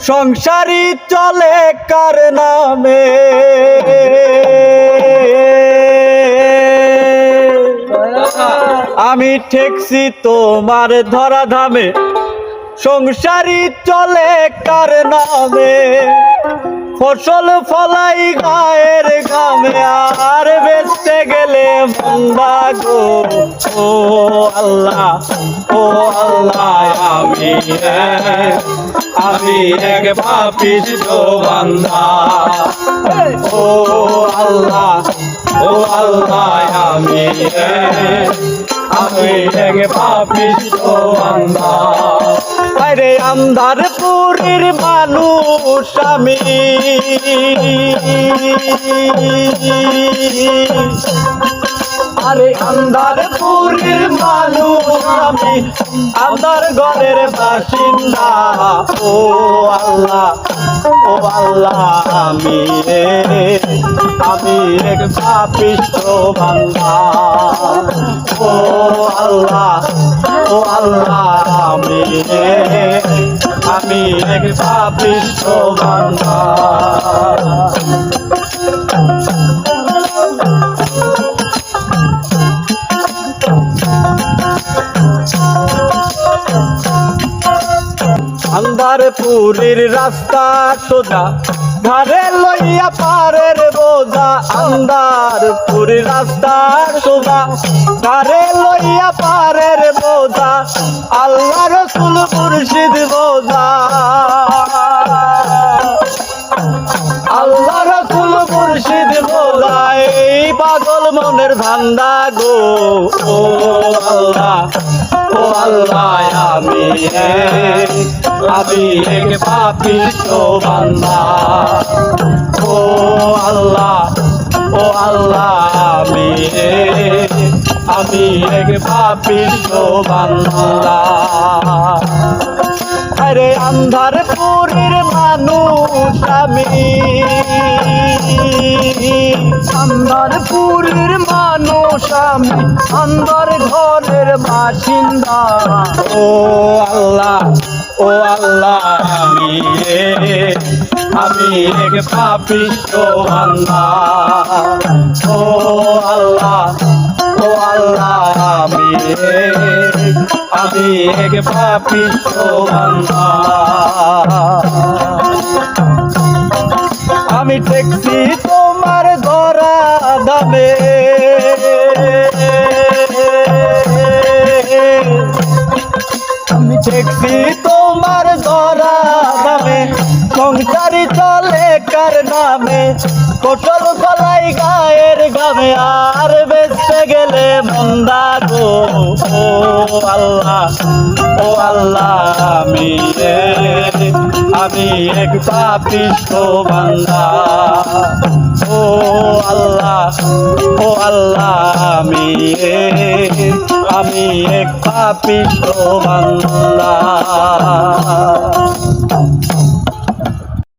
সংসারী চলে কার নামে? আমি ঠেকছি তোমার ধরা ধামে সংসারী চলে কার নামে? ফসল ফলাই গায়ের মন্দা গো? ও আল্লাহ ও আল্লাহ, আমি আমি এক পাপিষ্ট বান্দা। ও আল্লাহ ও আল্লাহ, আমি আমি এক পাপিষ্ট বান্দা। আরে আন্ধার পুরীর মানুষ আমি। আরে আন্ধার পুরীর মানুষ আমি আন্ধার ঘরের বাসিন্দা। ও আল্লাহ ও আল্লাহ, আমি আমি এক পাপিষ্ট বান্দা। ও আল্লাহ ও আল্লাহ, আমি আমি এক পাপিষ্ট বান্দা। আন্ধার পুরীর রাস্তা সোজা। ধারে লইয়া পারের বোঝা আন্ধার পুরীর রাস্তা সোজা। ধারে লইয়া পারের বোঝা, আল্লাহ রসুল মুর্শিদ বোঝা। আল্লাহ রসুল মুর্শিদ বোঝা, এই পাগল মনের ধান্দা গো। ও আল্লাহ। ও আল্লাহ আমি এক, আমি এক পাপিষ্ট বান্দা। ও আল্লাহ ও আল্লাহ আমি এক, আমি এক পাপিষ্ট বান্দা। আরে আন্ধার পুরীর মানুষ আমি। আন্ধার পুরীর মানুষ আমি আন্ধার ঘরের বাসিন্দা। ও আল্লাহ ও আল্লাহ, আমি আমি এক পাপিষ্ট বান্দা। ও আল্লাহ ও আল্লাহ, আমি আমি এক পাপিষ্ট বান্দা। আমি ট্যাক্সি তোমার ধরা দামে। আমি ট্যাক্সি তোমার ধরা দামে। সংসারি চলে কার নামে? কোটল গলাই গায়ের গামে আর বেচতে গেলে মন্দা গো। ও আল্লাহ ও আল্লাহ, আমি আমি এক পাপিষ্ট বান্দা। ও আল্লাহ আমি আমি এক পাপিষ্ট বান্দা।